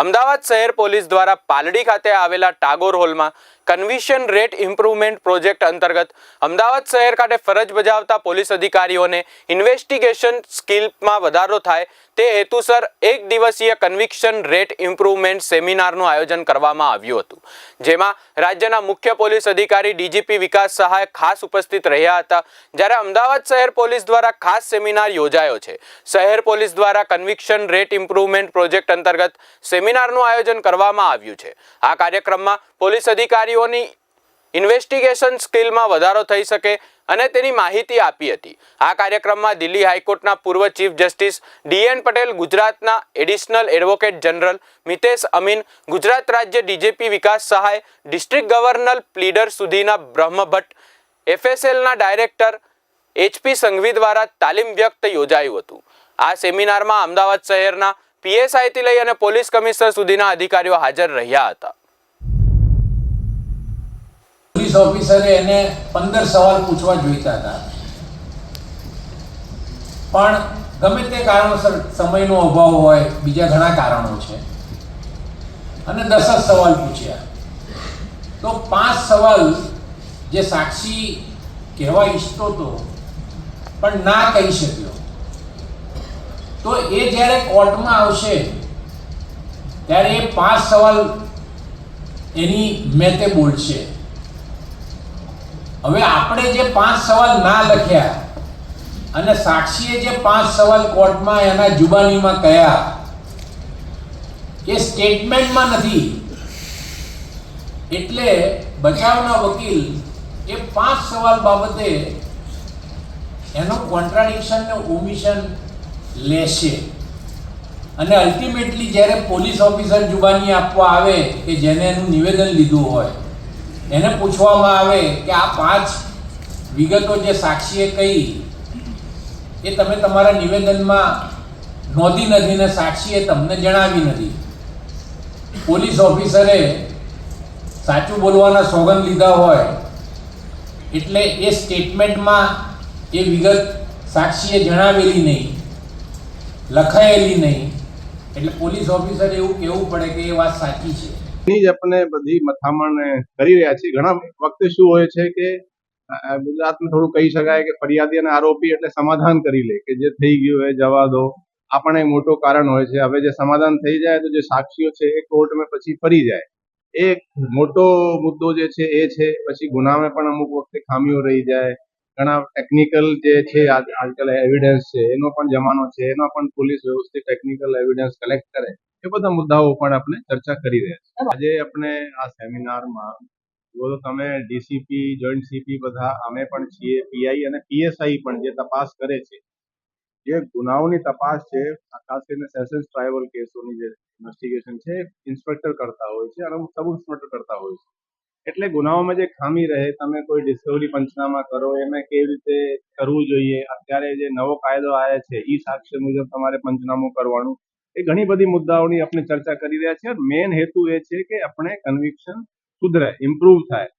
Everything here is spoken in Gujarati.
અમદાવાદ શહેર પોલીસ દ્વારા પાલડી ખાતે આવેલા ટાગોર હોલમાં કન્વિશન રેટ ઇમ્પ્રુવમેન્ટ પ્રોજેક્ટ અંતર્ગત અમદાવાદ શહેર ખાતે ફરજ બજાવતા પોલીસ અધિકારીઓને ઇન્વેસ્ટિગેશન સ્કિલમાં વધારો થાય તે હેતુસર એક દિવસીય કન્વિક્શન રેટ ઇમ્પ્રુવમેન્ટ સેમિનારનું આયોજન કરવામાં આવ્યું હતું. જેમાં રાજ્યના મુખ્ય પોલીસ અધિકારી, ડીજીપી, વિકાસ સહાય ખાસ ઉપસ્થિત રહ્યા હતા. જ્યારે અમદાવાદ શહેર પોલીસ દ્વારા ખાસ સેમિનાર યોજાયો છે. શહેર પોલીસ દ્વારા કન્વિક્શન રેટ ઇમ્પ્રુવમેન્ટ પ્રોજેક્ટ અંતર્ગત સેમિનારનું આયોજન કરવામાં આવ્યું છે. આ કાર્યક્રમમાં પોલીસ અધિકારીઓની ઇન્વેસ્ટિગેશન સ્કિલમાં વધારો થઈ શકે અને તેની માહિતી આપી હતી. આ કાર્યક્રમમાં દિલ્હી હાઈકોર્ટના પૂર્વ ચીફ જસ્ટિસ ડીએન પટેલ, ગુજરાતના additional advocate general Mitesh Amin, Gujarat રાજ્ય DGP Vikas Sahay, district governor pleader સુધીના બ્રહ્મભટ્ટ એફએસએલના ડાયરેક્ટર એચપી સંઘવી દ્વારા તાલીમ વ્યક્ત યોજાયું હતું. આ સેમિનારમાં અમદાવાદ શહેરના પીએસઆઈથી લઈ અને પોલીસ કમિશનર સુધીના અધિકારીઓ હાજર રહ્યા હતા. પોલીસ ઓફિસરે એને પંદર સવાલ પૂછવા જોઈતા હતા. પણ ગમે તે કારણોસર સમયનો અભાવ હોય, બીજા ઘણા કારણો છે. અને દસ જ સવાલ પૂછ્યા. તો પાંચ સવાલ જે સાક્ષી કહેવા ઈચ્છતો હતો, પણ ના કહી શક્યો. તો એ જ્યારે કોર્ટમાં આવશે, ત્યારે એ પાંચ સવાલ એની મેતે બોલશે. હવે આપણે જે પાંચ સવાલ ના લખ્યા અને સાક્ષીએ જે પાંચ સવાલ કોર્ટમાં એના જુબાનીમાં કયા, એ સ્ટેટમેન્ટમાં નથી. એટલે બચાવના વકીલ એ પાંચ સવાલ બાબતે એનો કોન્ટ્રાડિક્શન ને ઓમિશન લેશે. અને અલ્ટિમેટલી જ્યારે પોલીસ ઓફિસર જુબાની આપવા આવે કે જેને એનું નિવેદન લીધું હોય એને પૂછવામાં આવે કે આ પાંચ વિગતો જે સાક્ષીએ કહી, એ તમે તમારા નિવેદનમાં નોંધી નથી ને સાક્ષીએ તમને જણાવી નથી. પોલીસ ઓફિસરે સાચું બોલવાના સોગંદ લીધા હોય, એટલે એ સ્ટેટમેન્ટમાં એ વિગત સાક્ષીએ જણાવેલી નહીં, લખાયેલી નહીં. એટલે પોલીસ ઓફિસરે એવું કહેવું પડે કે એ વાત સાચી છે. ની જ આપણે બધી મથામણ કરી રહ્યા છીએ. ઘણા વખતે શું હોય છે કે ગુજરાતમાં થોડું કહી શકાય કે ફરિયાદી અને આરોપી એટલે સમાધાન કરી લે કે જે થઈ ગયું એ જવા દો. આ પણ એક મોટું કારણ હોય છે. હવે જે સમાધાન થઈ જાય તો જે સાક્ષીઓ છે એ કોર્ટમાં પછી ફરી જાય. એક મોટો મુદ્દો જે છે એ છે, પછી ગુનામાં પણ અમુક વખતે ખામીઓ રહી જાય. ઘણા ટેકનિકલ જે છે આજ- આજકાલ એવિડન્સ છે, એનો પણ જમાનો છે. એનો પણ પોલીસ વ્યવસ્થિત ટેકનિકલ એવિડન્સ કલેક્ટ કરે. એ બધા મુદ્દાઓ પણ આપણે ચર્ચા કરી રહ્યા છીએ. આજે આપણે આ સેમિનારમાં બોલો તમે ડીસીપી જોઈન્ટ સીપી બધા અમે પણ છીએ પીઆઈ અને પીએસઆઈ પણ જે તપાસ કરે છે જે ગુનાઓની તપાસ છે ખાસ કરીને સેશન્સ ટ્રાયબલ કેસોની જે ઇન્વેસ્ટિગેશન છે ઇન્સ્પેક્ટર કરતા હોય છે અને સબ ઇન્સ્પેક્ટર કરતા હોય છે. એટલે ગુનાઓમાં જે ખામી રહે તમે કોઈ ડિસ્કવરી પંચનામા કરો એને કેવી રીતે કરવું જોઈએ અત્યારે જે નવો કાયદો આવે છે ઈ સાક્ષ્ય મુજબ તમારે પંચનામું કરવાનું એ ઘણી બધી મુદ્દાઓની આપણે ચર્ચા કરી રહ્યા છીએ. મેઇન હેતુ એ છે કે આપણે કન્વિક્શન સુધરે ઇમ્પ્રુવ થાય.